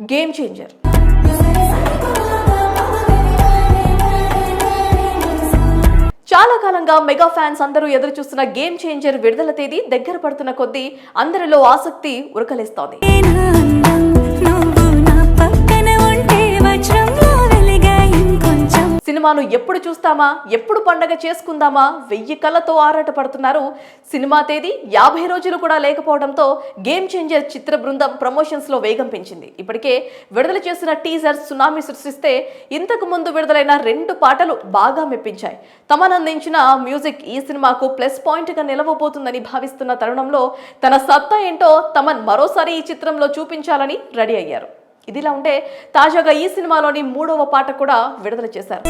Game changer చాలా కాలంగా mega fans అందరూ ఎదురు చూస్తున్న గేమ్ చేంజర్ విడుదల తేదీ దగ్గర పడుతున్న కొద్దీ అందరిలో ఆసక్తి ఉరకలేస్తోంది. సినిమాను ఎప్పుడు చూస్తామా? ఎప్పుడు పండగ చేసుకుందామా? వెయ్యి కళ్ళతో ఆరాట పడుతున్నారు సినిమా తేదీ యాభై రోజులు కూడా లేకపోవడంతో గేమ్ చేంజర్ చిత్ర బృందం ప్రమోషన్స్లో వేగం పెంచింది. ఇప్పటికే విడుదల చేసిన టీజర్ సునామీ సృష్టిస్తే ఇంతకు ముందు విడుదలైన రెండు పాటలు బాగా మెప్పించాయి. తమనందించిన మ్యూజిక్ ఈ సినిమాకు ప్లస్ పాయింట్గా నిలవబోతుందని భావిస్తున్న తరుణంలో తన సత్తా ఏంటో తమన్ మరోసారి ఈ చిత్రంలో చూపించాలని రెడీ అయ్యారు. ఇదిలా ఉంటే తాజాగా ఈ సినిమాలోని మూడవ పాట కూడా విడుదల చేశారు.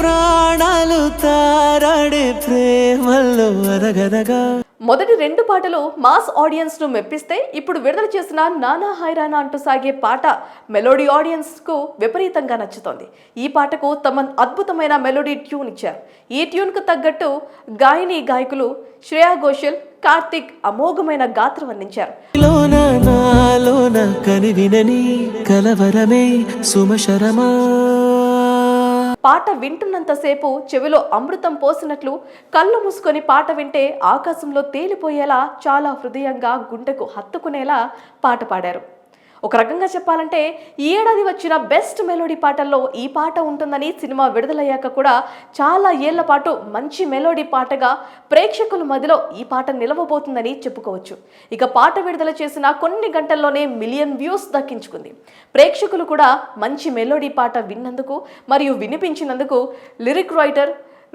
ప్రాణాలు తారాడే ప్రేమల్లో అరగదగా మొదటి రెండు పాటలు మాస్ ఆడియన్స్ను మెప్పిస్తే ఇప్పుడు విడుదల చేసిన నానా హైరానా అంటూ సాగే పాట మెలోడీ ఆడియన్స్కు విపరీతంగా నచ్చుతోంది. ఈ పాటకు తమ అద్భుతమైన మెలోడీ ట్యూన్ ఇచ్చారు. ఈ ట్యూన్కు తగ్గట్టు గాయని గాయకులు శ్రేయా ఘోషల్ కార్తిక్ అమోఘమైన గాత్రం అందించారు. కలలోన కనివినని కలవరమే సుమశరమా. పాట వింటున్నంతసేపు చెవిలో అమృతం పోసినట్లు కళ్ళు మూసుకొని పాట వింటే ఆకాశంలో తేలిపోయేలా చాలా హృదయంగా గుండెకు హత్తుకునేలా పాట పాడారు. ఒక రకంగా చెప్పాలంటే ఈ ఏడాది వచ్చిన బెస్ట్ మెలోడీ పాటల్లో ఈ పాట ఉంటుందని సినిమా విడుదలయ్యాక కూడా చాలా ఏళ్ళ పాటు మంచి మెలోడీ పాటగా ప్రేక్షకుల మధ్యలో ఈ పాట నిలవబోతుందని చెప్పుకోవచ్చు. ఇక పాట విడుదల చేసిన కొన్ని గంటల్లోనే మిలియన్ వ్యూస్ దక్కించుకుంది. ప్రేక్షకులు కూడా మంచి మెలోడీ పాట విన్నందుకు మరియు వినిపించినందుకు లిరిక్ రైటర్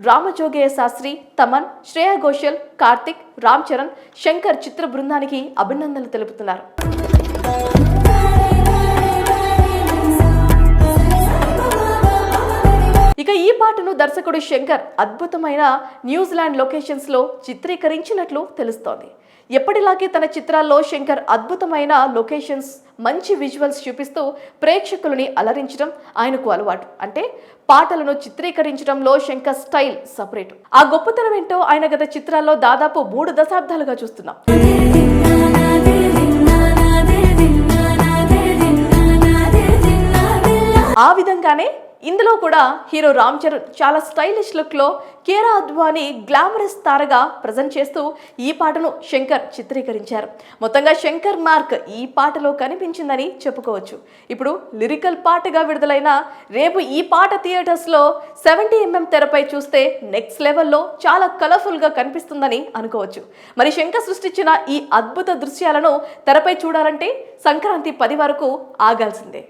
రామజోగయ్య శాస్త్రి తమన్ శ్రేయా ఘోషల్ కార్తిక్ రామ్ చరణ్ శంకర్ చిత్ర బృందానికి అభినందనలు తెలుపుతున్నారు. ఇక ఈ పాటను దర్శకుడు శంకర్ అద్భుతమైన న్యూజిలాండ్ లొకేషన్స్లో చిత్రీకరించినట్లు తెలుస్తోంది. ఎప్పటిలాగే తన చిత్రాల్లో శంకర్ అద్భుతమైన లొకేషన్స్ మంచి విజువల్స్ చూపిస్తూ ప్రేక్షకులని అలరించడం ఆయనకు అలవాటు. అంటే పాటలను చిత్రీకరించడంలో శంకర్ స్టైల్ సపరేట్. ఆ గొప్పతనం ఏంటో ఆయన గత చిత్రాల్లో దాదాపు మూడు దశాబ్దాలుగా చూస్తున్నాం. ఆ విధంగానే ఇందులో కూడా హీరో రామ్ చరణ్ చాలా స్టైలిష్ లుక్లో కేరా అద్వాని గ్లామరస్ తారగా ప్రజెంట్ చేస్తూ ఈ పాటను శంకర్ చిత్రీకరించారు. మొత్తంగా శంకర్ మార్క్ ఈ పాటలో కనిపించిందని చెప్పుకోవచ్చు. ఇప్పుడు లిరికల్ పాటగా విడుదలైన రేపు ఈ పాట థియేటర్స్లో సెవెంటీ ఎంఎం తెరపై చూస్తే నెక్స్ట్ లెవెల్లో చాలా కలర్ఫుల్గా కనిపిస్తుందని అనుకోవచ్చు. మరి శంకర్ సృష్టించిన ఈ అద్భుత దృశ్యాలను తెరపై చూడాలంటే సంక్రాంతి పది వరకు ఆగాల్సిందే.